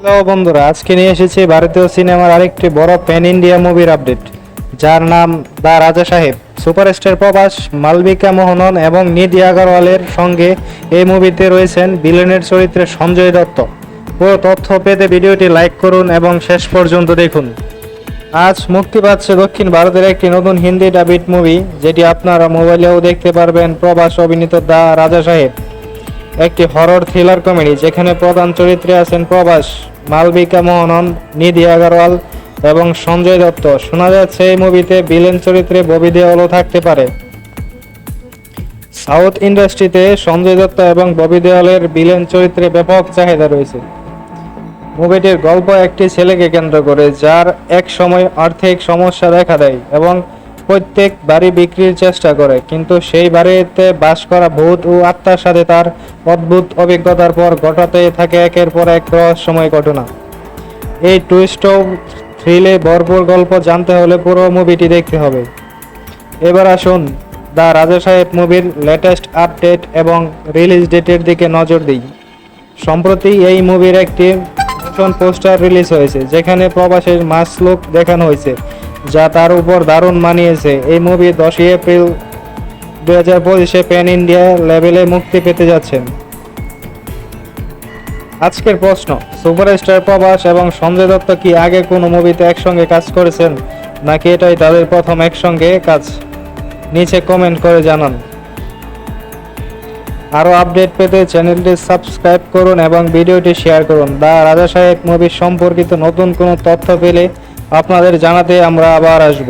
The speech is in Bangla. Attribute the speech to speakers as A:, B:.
A: হ্যালো বন্ধুরা, আজকে নিয়ে এসেছি ভারতীয় সিনেমার আরেকটি বড় প্যান ইন্ডিয়া মুভির আপডেট। যার নাম দা রাজা সাহেব। সুপারস্টার প্রভাস, মালবিকা মোহনন এবং নিধি আগরওয়ালের সঙ্গে এই মুভিতে রয়েছেন বিলেনের চরিত্রে সঞ্জয় দত্ত। পুরো তথ্য পেতে ভিডিওটি লাইক করুন এবং শেষ পর্যন্ত দেখুন। আজ মুক্তি পাচ্ছে দক্ষিণ ভারতের একটি নতুন হিন্দি ডাবিট মুভি যেটি আপনারা মোবাইলেও দেখতে পারবেন প্রভাস অভিনীত দা রাজা সাহেব। একটি হরর থ্রিলার কমেডি যেখানে প্রধান চরিত্রে আছেন প্রভাস, মালবিকা মোহনন, নিধি আগরওয়াল এবং সঞ্জয় দত্ত। শোনা যাচ্ছে এই মুভিতে ভিলেন চরিত্রে ববি দেওয়ালও থাকতে পারে। সাউথ ইন্ডাস্ট্রিতে সঞ্জয় দত্ত এবং ববি দেওয়ালের ভিলেন চরিত্রে ব্যাপক চাহিদা রয়েছে। মুভিটির গল্প একটি ছেলেকে কেন্দ্র করে, যার এক সময় আর্থিক সমস্যা দেখা দেয় এবং প্রত্যেক বাড়ি বিক্রির চেষ্টা করে, কিন্তু সেই বাড়িতে বাস করা ভূত ও আত্মার সাথে তার অদ্ভুত অভিজ্ঞতার পর ঘটাতে থাকে একের পর এক রহস্যময় ঘটনা। এই টুইস্ট থ্রিলে ভরপুর গল্প জানতে হলে পুরো মুভিটি দেখতে হবে। এবার আসুন দ্য রাজা সাহেব মুভির লেটেস্ট আপডেট এবং রিলিজ ডেটের দিকে নজর দিই। সম্প্রতি এই মুভির একটি পোস্টার রিলিজ হয়েছে, যেখানে প্রবাসের মাস লুক দেখানো হয়েছে। যা তার উপর দারুণ মানিয়েছে। এই মুভি দশই এপ্রিল দু হাজার পঁচিশে প্যান ইন্ডিয়া লেভেলে মুক্তি পেতে যাচ্ছেন। আজকের প্রশ্ন সুপারস্টার প্রভাস এবং সঞ্জয় দত্ত কি আগে কোনো মুভিতে একসঙ্গে কাজ করেছেন? নাকি এটাই তাদের প্রথম একসঙ্গে কাজ? নিচে কমেন্ট করে জানান। আরও আপডেট পেতে চ্যানেলটি সাবস্ক্রাইব করুন এবং ভিডিওটি শেয়ার করুন। দা রাজা সাহেব মুভি সম্পর্কিত নতুন কোনো তথ্য পেলে আপনাদের জানাতে আমরা আবার আসব।